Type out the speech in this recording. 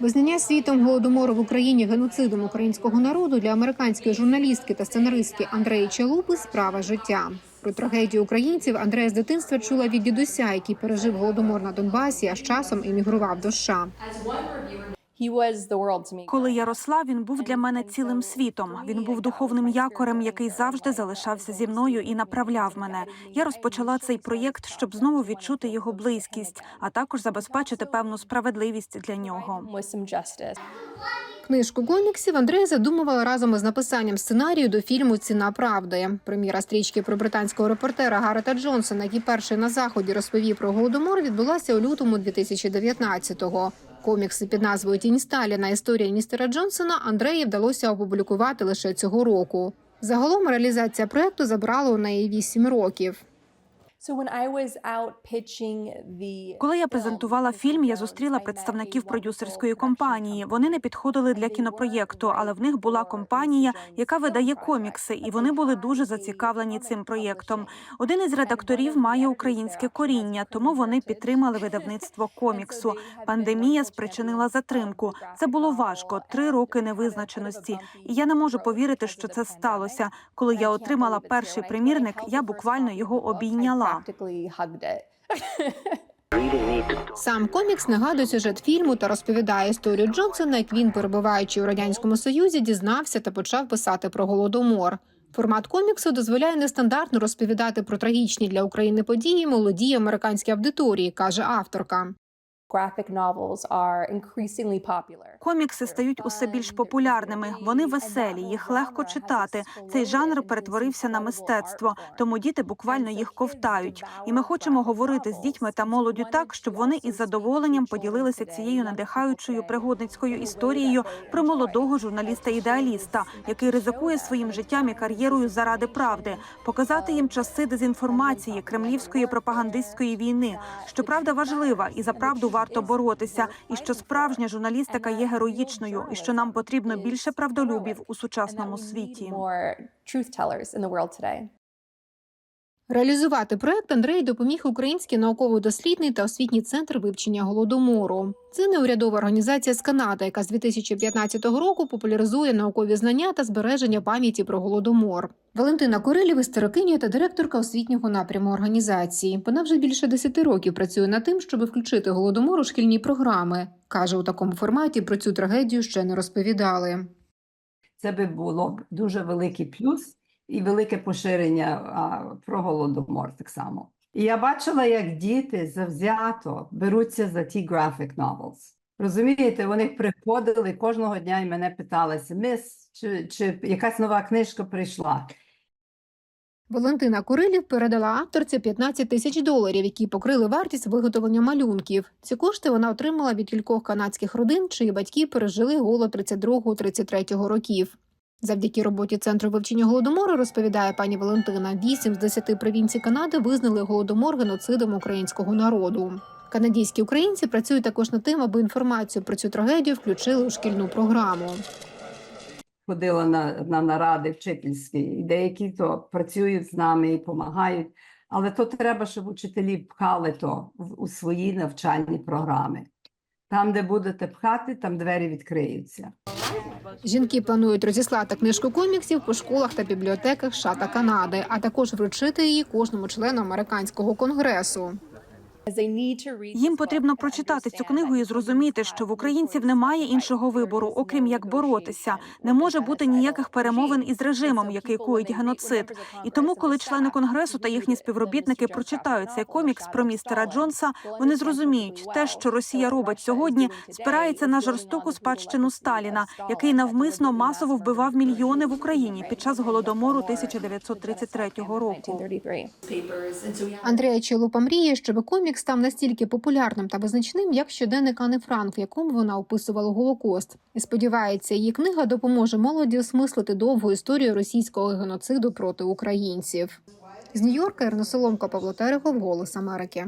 Визнання світом голодомору в Україні геноцидом українського народу для американської журналістки та сценаристки Андреї Чалупи справа життя. Про трагедію українців Андрея з дитинства чула від дідуся, який пережив голодомор на Донбасі, а з часом іммігрував до США. He was the world to me. Коли я росла, він був для мене цілим світом. Він був духовним якорем, який завжди залишався зі мною і направляв мене. Я розпочала цей проєкт, щоб знову відчути його близькість, а також забезпечити певну справедливість для нього. Книжку коміксів Андрея задумувала разом із написанням сценарію до фільму Ціна правди. Прем'єра стрічки про британського репортера Гарета Джонсона, який перший на заході розповів про голодомор, відбулася у лютому 2019-го. Комікси під назвою Тінь Сталіна. Історія містера Джонсона Андреї вдалося опублікувати лише цього року. Загалом реалізація проекту забрала у неї вісім років. Коли я презентувала фільм, я зустріла представників продюсерської компанії. Вони не підходили для кінопроєкту, але в них була компанія, яка видає комікси, і вони були дуже зацікавлені цим проєктом. Один із редакторів має українське коріння, тому вони підтримали видавництво коміксу. Пандемія спричинила затримку. Це було важко три роки невизначеності. І я не можу повірити, що це сталося. Коли я отримала перший примірник, я буквально його обійняла. Practically hugged it. Сам комікс нагадує сюжет фільму та розповідає історію Джонсона, як він, перебуваючи у радянському союзі, дізнався та почав писати про голодомор. Формат коміксу дозволяє нестандартно розповідати про трагічні для України події молодій американській аудиторії, каже авторка. Комікси стають усе більш популярними. Вони веселі, їх легко читати. Цей жанр перетворився на мистецтво, тому діти буквально їх ковтають. І ми хочемо говорити з дітьми та молоддю так, щоб вони із задоволенням поділилися цією надихаючою пригодницькою історією про молодого журналіста-ідеаліста, який ризикує своїм життям і кар'єрою заради правди, показати їм часи дезінформації, кремлівської пропагандистської війни. Що правда важлива, і за правду варто боротися, і що справжня журналістика є героїчною, і що нам потрібно більше правдолюбів у сучасному світі. Реалізувати проект Андрей допоміг Український науково-дослідний та освітній центр вивчення голодомору. Це неурядова організація з Канади, яка з 2015 року популяризує наукові знання та збереження пам'яті про голодомор. Валентина Корилів – історикиня та директорка освітнього напряму організації. Вона вже більше 10 років працює над тим, щоб включити голодомор у шкільні програми. каже, у такому форматі про цю трагедію ще не розповідали. Це би було дуже великий плюс і велике поширення про голодомор так само. І я бачила, як діти завзято беруться за ті graphic novels. Розумієте, вони приходили кожного дня і мене питалися, мис, чи, чи якась нова книжка прийшла. Валентина Курилів передала авторці 15 тисяч доларів, які покрили вартість виготовлення малюнків. Ці кошти вона отримала від кількох канадських родин, чиї батьки пережили голод 32-33 років. Завдяки роботі центру вивчення голодомору, розповідає пані Валентина, 8 з 10 провінцій Канади визнали голодомор геноцидом українського народу. Канадійські українці працюють також над тим, аби інформацію про цю трагедію включили у шкільну програму. Ходила на, на наради вчительські, і деякі то працюють з нами і допомагають. Але то треба, щоб учителі пхали то в, у свої навчальні програми. Там, де будете пхати, там двері відкриються. Жінки планують розіслати книжку коміксів по школах та бібліотеках США та Канади, а також вручити її кожному члену американського конгресу. Їм потрібно прочитати цю книгу і зрозуміти, що в українців немає іншого вибору, окрім як боротися. Не може бути ніяких перемовин із режимом, який коїть геноцид. І тому, коли члени конгресу та їхні співробітники прочитають цей комікс про містера Джонса, вони зрозуміють, те, що Росія робить сьогодні, спирається на жорстоку спадщину Сталіна, який навмисно масово вбивав мільйони в Україні під час голодомору 1933 року. Андрія Чолупа мріє, щоб комікс став настільки популярним та визначним, як щоденник Ани Франк, в якому вона описувала Голокост. І сподівається, її книга допоможе молоді осмислити довгу історію російського геноциду проти українців. З Нью-Йорка Ірина Соломко, Павло Терехов, Голос Америки.